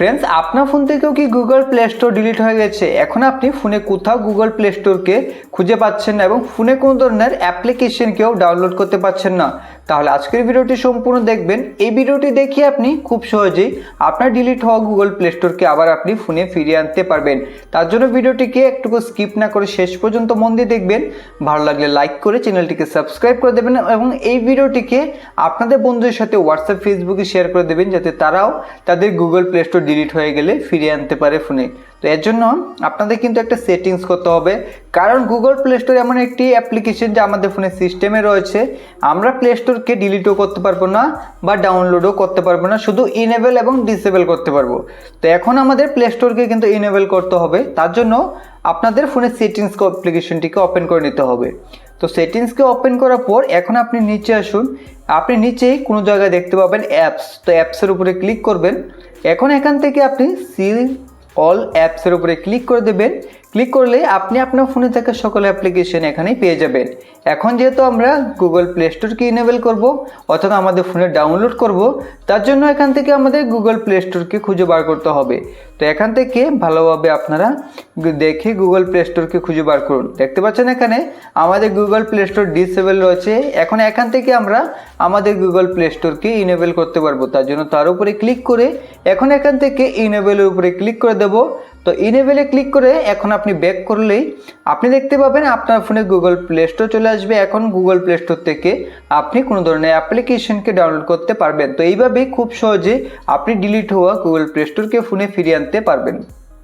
Friends আপনার phone থেকেও কি গুগল প্লে স্টোর ডিলিট হয়ে গেছে? এখন আপনি ফোনে কোথাও গুগল প্লে স্টোরকে খুঁজে পাচ্ছেন না এবং ফোনে কোনো ধরনের অ্যাপ্লিকেশনকেও ডাউনলোড করতে পারছেন না। তাহলে আজকের ভিডিওটি সম্পূর্ণ দেখবেন। এই ভিডিওটি দেখে আপনি খুব সহজেই আপনার ডিলিট হওয়া গুগল প্লে স্টোরকে আবার আপনি ফোনে ফিরিয়ে আনতে পারবেন। তার জন্য ভিডিওটিকে একটুকু স্কিপ না করে শেষ পর্যন্ত মন দিয়ে দেখবেন। ভালো লাগলে লাইক করে চ্যানেলটিকে সাবস্ক্রাইব করে দেবেন এবং এই ভিডিওটিকে আপনাদের বন্ধুদের সাথে হোয়াটসঅ্যাপ ফেসবুকে শেয়ার করে দেবেন, যাতে তারাও তাদের গুগল প্লে স্টোর ডিলিট হয়ে গেলে ফিরিয়ে আনতে পারে ফোনে। তো এর জন্য আপনাদের কিন্তু একটা সেটিংস করতে হবে। কারণ গুগল প্লে স্টোর এমন একটি অ্যাপ্লিকেশন যা আমাদের ফোনের সিস্টেমে রয়েছে। আমরা প্লে স্টোরকে ডিলিটও করতে পারব না বা ডাউনলোডও করতে পারব না, শুধু ইনেবল এবং ডিসেবল করতে পারব। তো এখন আমাদের প্লে স্টোরকে কিন্তু ইনেবল করতে হবে। তার জন্য আপনাদের ফোনের সেটিংস অ্যাপ্লিকেশনটিকে ওপেন করে নিতে হবে। তো সেটিংসকে ওপেন করার পর এখন আপনি নিচে আসুন। আপনি নিচেই কোনো জায়গায় দেখতে পাবেন অ্যাপস তো অ্যাপসের উপরে ক্লিক করবেন। এখন এখান থেকে আপনি সি অল অ্যাপসের উপরে ক্লিক করে দেবেন। ক্লিক করলে আপনি আপনার ফোনে থাকা সকল অ্যাপ্লিকেশন এখানেই পেয়ে যাবেন। এখন যেহেতু আমরা গুগল প্লে স্টোরকে ইনেবল করব অর্থাৎ আমাদের ফোনে ডাউনলোড করব, তার জন্য এখান থেকে আমাদের গুগল প্লে স্টোরকে খুঁজে বার করতে হবে। তো এখান থেকে ভালোভাবে আপনারা দেখে গুগল প্লে স্টোরকে খুঁজে বার করুন। দেখতে পাচ্ছেন এখানে আমাদের গুগল প্লে স্টোর ডিসেবল রয়েছে। এখন এখান থেকে আমরা আমাদের গুগল প্লে স্টোরকে ইনেবল করতে পারব। তার জন্য তার উপরে ক্লিক করে এখন এখান থেকে ইনেবলের উপরে ক্লিক করে দেব। তো ইনেবলে ক্লিক করে এখন আপনি ব্যাক করলেই আপনি দেখতে পাবেন আপনার ফোনে গুগল প্লে স্টোর চলে আসবে। এখন গুগল প্লে স্টোর থেকে আপনি কোনো ধরনের অ্যাপ্লিকেশনকে ডাউনলোড করতে পারবেন। তো এইভাবেই খুব সহজে আপনি ডিলিট হওয়া গুগল প্লে স্টোরকে ফোনে ফিরিয়ে আনতে পারবেন।